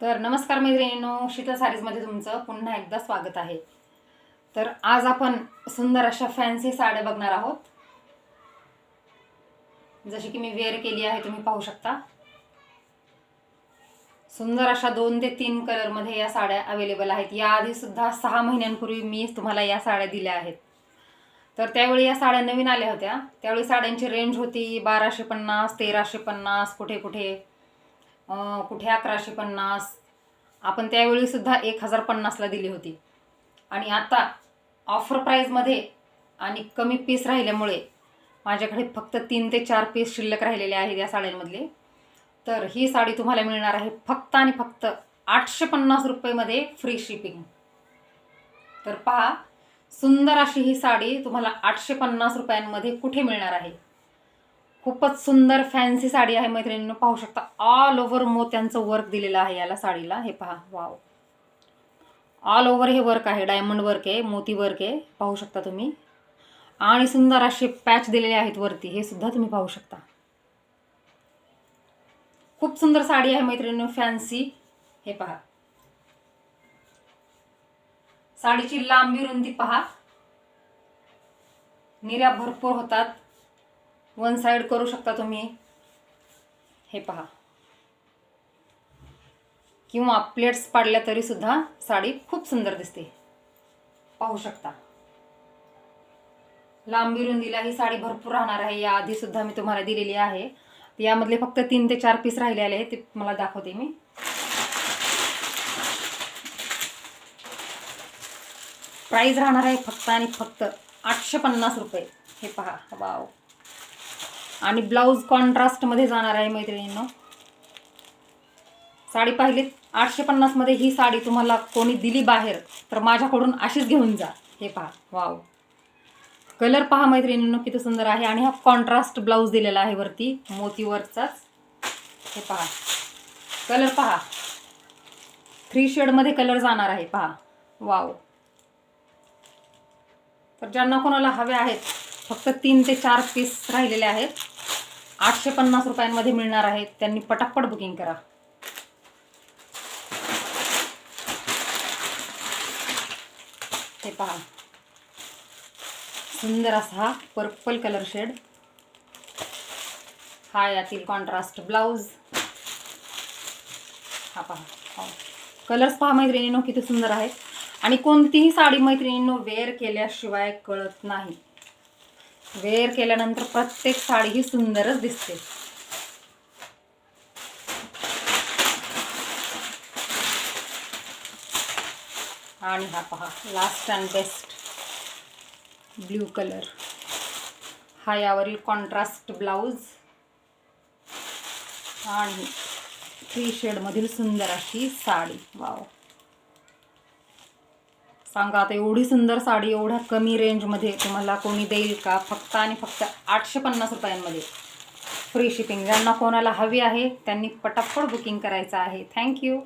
तर नमस्कार मैत्रिणींनो शीतल साडीजमध्ये तुमचं पुन्हा एकदा स्वागत आहे. तर आज आपण सुंदर अशा फॅन्सी साड्या बघणार आहोत. जशी की मी वेअर केली आहे तुम्ही पाहू शकता. सुंदर अशा दोन ते तीन कलरमध्ये या साड्या अवेलेबल आहेत. याआधी सुद्धा सहा महिन्यांपूर्वी मी तुम्हाला या साड्या दिल्या आहेत. तर त्यावेळी या साड्या नवीन आल्या होत्या. त्यावेळी साड्यांची रेंज होती बाराशे पन्नास तेराशे पन्नास कुठे कुठे. कुठे अकराशे पन्नास. आपण त्यावेळीसुद्धा एक हजार पन्नासला दिली होती. आणि आता ऑफर प्राईजमध्ये आणि कमी पीस राहिल्यामुळे माझ्याकडे फक्त तीन ते चार पीस शिल्लक राहिलेले आहेत या साड्यांमधले. तर ही साडी तुम्हाला मिळणार आहे फक्त आणि फक्त आठशे पन्नास रुपयेमध्ये फ्री शिपिंग तर पहा सुंदर अशी ही साडी तुम्हाला आठशे पन्नास रुपयांमध्ये कुठे मिळणार आहे? खूपच सुंदर फॅन्सी साडी आहे मैत्रिणींनो पाहू शकता. ऑल ओव्हर मोत्यांचं वर्क दिलेलं आहे याला साडीला. हे पहा वाव ऑल ओव्हर हे वर्क आहे डायमंड वर्क आहे मोती वर्क आहे पाहू शकता तुम्ही. आणि सुंदर असे पॅच दिलेले आहेत वरती हे सुद्धा तुम्ही पाहू शकता. खूप सुंदर साडी आहे मैत्रिणींनो फॅन्सी हे पहा. साडीची लांबी रुंदी पहा. निर्या भरपूर होतात. वन साइड करू शकता तुम्ही. हे पहा. किंवा प्लेट्स पाडल्या तरीसुद्धा साडी खूप सुंदर दिसते. पाहू शकता. लांबी रुंदीला ही साडी भरपूर राहणार आहे. या आधीसुद्धा मी तुम्हाला दिलेली आहे. यामधले फक्त तीन ते चार पीस राहिलेले आहेत. ते मला दाखवते मी. प्राईज राहणार आहे फक्त आणि फक्त आठशे पन्नास रुपये. हे पहा. वाव. आणि ब्लाऊज कॉन्ट्रास्टमध्ये जाणार आहे मैत्रिणींनो. साडी पाहिलीत आठशे पन्नासमध्ये ही साडी तुम्हाला कोणी दिली बाहेर तर माझ्याकडून अशीच घेऊन जा. हे पहा वाव. कलर पहा मैत्रिणींनो किती सुंदर आहे. आणि हा कॉन्ट्रास्ट ब्लाऊज दिलेला आहे वरती मोतीवरचाच. हे पहा. कलर पहा. थ्री शेडमध्ये कलर जाणार आहे पहा. वाव. तर ज्यांना कोणाला हवे आहेत फक्त तीन ते चार पीस राहिलेले आहेत. आठशे पन्नास रुपयांमध्ये मिळणार आहेत. त्यांनी पटापट बुकिंग करा. हे पहा. सुंदर असा हा पर्पल कलर शेड हा यातील कॉन्ट्रास्ट ब्लाऊज हा पहा. हो. कलर्स पहा मैत्रिणींनो किती सुंदर आहेत. आणि कोणतीही साडी मैत्रिणींनो वेअर केल्याशिवाय कळत नाही. वेअर केल्यानंतर प्रत्येक साडी ही सुंदरच दिसते. आणि हा पहा last and best blue colour हा यावरील कॉन्ट्रास्ट ब्लाऊज आणि थ्री शेडमधील सुंदर अशी साडी. वाव सांगा आता एवढी सुंदर साडी एवढ्या कमी रेंजमध्ये तुम्हाला कोणी देईल का? फक्त आणि फक्त आठशे पन्नास रुपयांमध्ये. फ्री शिपिंग ज्यांना कोणाला हवी आहे त्यांनी पटापट बुकिंग करायचं आहे. थँक्यू